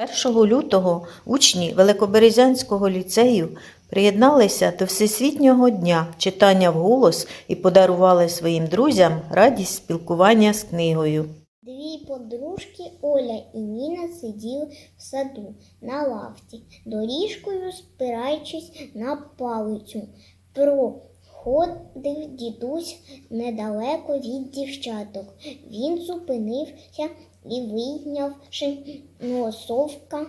1 лютого учні Великоберезянського ліцею приєдналися до Всесвітнього дня читання вголос і подарували своїм друзям радість спілкування з книгою. Дві подружки Оля і Ніна сиділи в саду на лавці, доріжкою спираючись на палицю. Проходив дідусь недалеко від дівчаток. Він зупинився і, вийнявши носовка,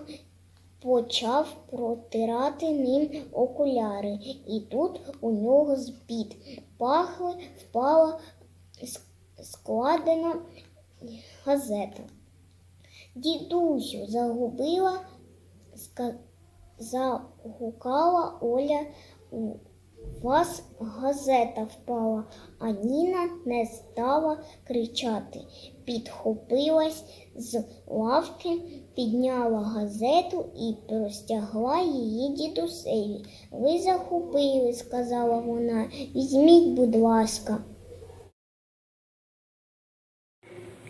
почав протирати ним окуляри. І тут у нього з-під пахли впала складена газета. Дідусю, загубила, загукала Оля. У вас газета впала, а Ніна не стала кричати. Підхопилась з лавки, підняла газету і простягла її дідусеві. Ви захопили, сказала вона. Візьміть, будь ласка.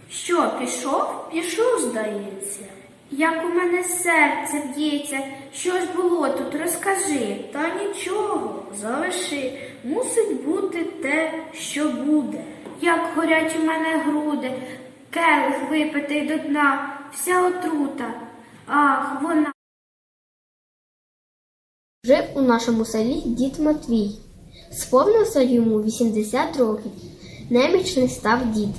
Що, пішов? Пішов, здається. Як у мене серце б'ється, що ж було тут, розкажи. Та нічого, залиши. Мусить бути те, що буде. Як горять у мене груди, келих випитий до дна, вся отрута. Ах, вона. Жив у нашому селі дід Матвій. Сповнився йому 80 років. Немічний став дід.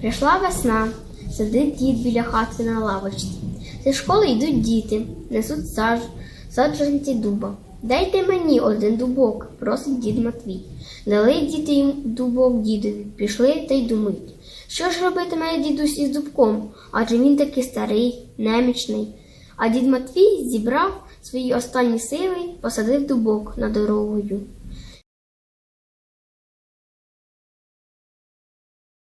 Прийшла весна, сидить дід біля хати на лавочці. Зі школи йдуть діти, несуть саж, саджанці дуба. Дайте мені один дубок, просить дід Матвій. Дали діти їм дубок дідові, пішли та й думають. Що ж робитиме дідусь із дубком? Адже він такий старий, немічний. А дід Матвій зібрав свої останні сили, посадив дубок над дорогою.